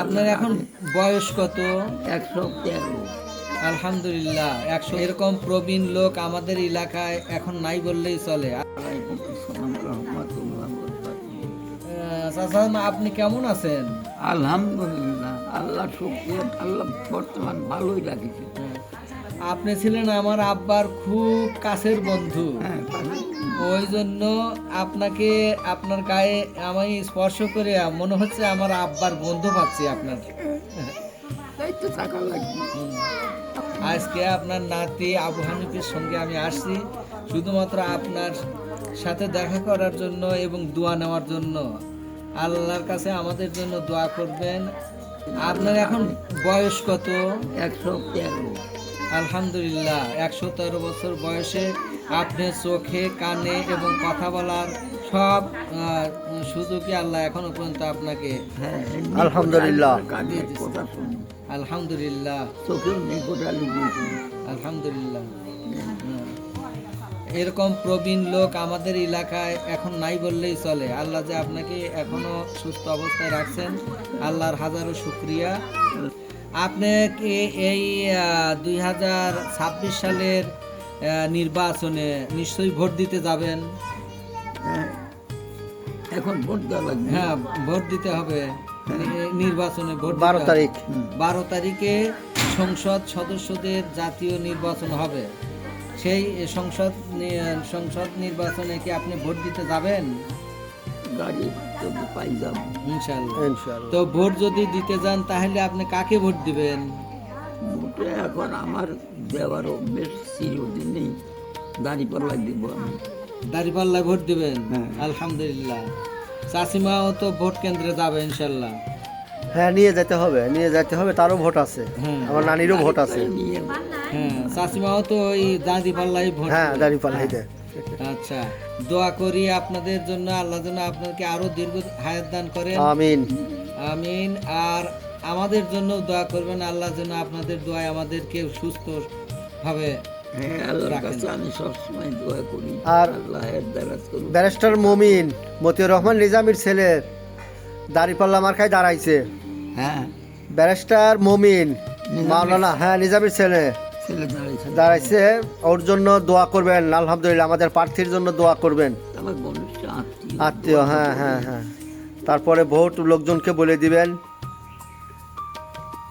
আপনার এখন বয়স কত? একশো তেরো। আলহামদুলিল্লাহ একশো। এরকম প্রবীণ লোক আমাদের এলাকায় এখন নাই বললেই চলে। আপনি কেমন আছেন? আলহামদুলিল্লাহ আল্লাহ শুক্রিয়া আল্লাহ বর্তমান ভালোই লাগিছে আপনি ছিলেন আমার আব্বার খুব কাছের বন্ধু। হ্যাঁ ওই জন্য আপনাকে আপনার গায়ে আমি স্পর্শ করে মনে হচ্ছে আমার আব্বার বন্ধু পাচ্ছি আপনার। আজকে আপনার নাতি আবু হানিফের সঙ্গে আমি আসছি শুধুমাত্র আপনার সাথে দেখা করার জন্য এবং দোয়া নেওয়ার জন্য। আল্লাহর কাছে আমাদের জন্য দোয়া করবেন। আপনার এখন বয়স কত? একশো তেরো। আলহামদুলিল্লাহ একশো তেরো বছর বয়সে আপনি চোখে কানে এবং কথা বলার সব সুযোগই আল্লাহ এখনও পর্যন্ত আপনাকে হ্যাঁ আলহামদুলিল্লাহ। আলহামদুলিল্লাহ। আলহামদুলিল্লাহ। এরকম প্রবীণ লোক আমাদের এলাকায় এখন নাই বললেই চলে। আল্লাহ যে আপনাকে এখনও সুস্থ অবস্থায় রাখছেন আল্লাহর হাজারো শুক্রিয়া। আপনি কি এই দুই হাজার ছাব্বিশ সালের নির্বাচনে নিশ্চয়ই ভোট দিতে যাবেন। হ্যাঁ। এখন ভোট দেওয়া লাগবে। হ্যাঁ ভোট দিতে হবে। নির্বাচনে ভোট বারো তারিখ। বারো তারিখে সংসদ সদস্যদের জাতীয় নির্বাচন হবে। সেই সংসদ সংসদ নির্বাচনে কি আপনি ভোট দিতে যাবেন? গাড়ি পাই যাব। ইনশাল্লাহ। তো ভোট যদি দিতে যান তাহলে আপনি কাকে ভোট দিবেন? এখন আমার দেওয়ার অভ্যেস দাঁড়িপাল্লা দিব আমি। দাঁড়িপাল্লায় ভোট দিবেন? হ্যাঁ। আলহামদুলিল্লাহ। চাষিমাও তো ভোট কেন্দ্রে যাবে ইনশাল্লাহ। হ্যাঁ নিয়ে যেতে হবে নিয়ে যেতে হবে তারও ভোট আছে। হ্যাঁ আমার নানিরও ভোট আছে। নিয়ে হ্যাঁ চাষিমাও তো ওই দাঁড়িপাল্লায় ভোট হ্যাঁ দাঁড়িয়ে পাল্লাইতে আচ্ছা। দোয়া করি আপনাদের জন্য আল্লাহ যেন আপনাকে আরও দীর্ঘ হায়াত দান করেন। আমিন। আমিন আর আমাদের জন্য দোয়া করবেন আল্লাহ যেন আপনাদের দোয়ায় আমাদেরকে সুস্থ ভাবে হ্যাঁ আল্লাহর রাখেন। আমি সবসময় করি। আর- ব্যারিস্টার মমিন মতিউর রহমান নিজামির ছেলে দাঁড়িপাল্লা মার্কায় দাঁড়াইছে। হ্যাঁ। ব্যারিস্টার মমিন মাওলানা হ্যাঁ নিজামির ছেলে ছেলে দাঁড়াইছে। ওর জন্য দোয়া করবেন আলহামদুলিল্লাহ আমাদের প্রার্থীর জন্য দোয়া করবেন। আমার আত্মীয়। আত্মীয় হ্যাঁ হ্যাঁ হ্যাঁ। তারপরে ভোট লোকজনকে বলে দিবেন।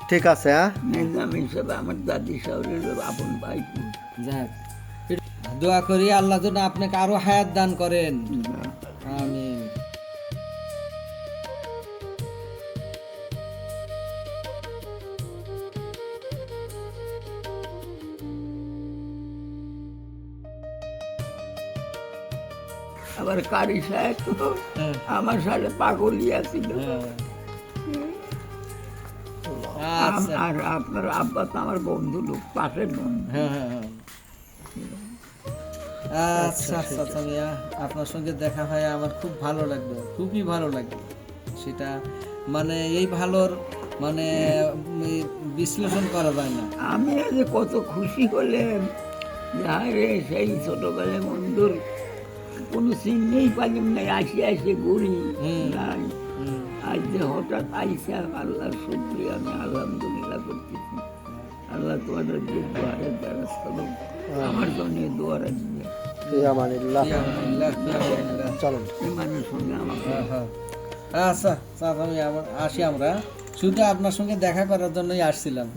ঠিক আছে হ্যাঁ? হিসেবে আমার দাদি সাহেবের আপন ভাই। যাক দোয়া করি আল্লাহ যেন আপনাকে আরও হায়াত দান করেন। আমিন। আবার কারি সাহেব হ্যাঁ, আমার সাথে পাগলিয়া ছিল হ্যাঁ। আর আপনার আব্বা তো আমার বন্ধু লোক পাশের বন্ধু। হ্যাঁ হ্যাঁ হ্যাঁ। আচ্ছা আচ্ছা আচ্ছা মিয়া আপনার সঙ্গে দেখা হয় আমার খুব ভালো লাগল খুবই ভালো লাগল। সেটা মানে এই ভালোর মানে বিশ্লেষণ করা যায় না। আমি আজ কত খুশি যাই রে সেই ছোটবেলায় বন্ধুর কোনো চিহ্নেই পাইলাম নাই আসি আসি ঘুরি। নাই। আজ যে হঠাৎ আইসা আল্লাহর শত্রু আমি আলহামদুলিল্লাহ করতেছি। আল্লাহ তোমাদের যে দোয়ারের ব্যবস্থা আমার জন্য দোয়া রাখবে হ্যাঁ, হ্যাঁ। আচ্ছা আসি আমরা। শুধু আপনার সঙ্গে দেখা করার জন্যই আসছিলাম।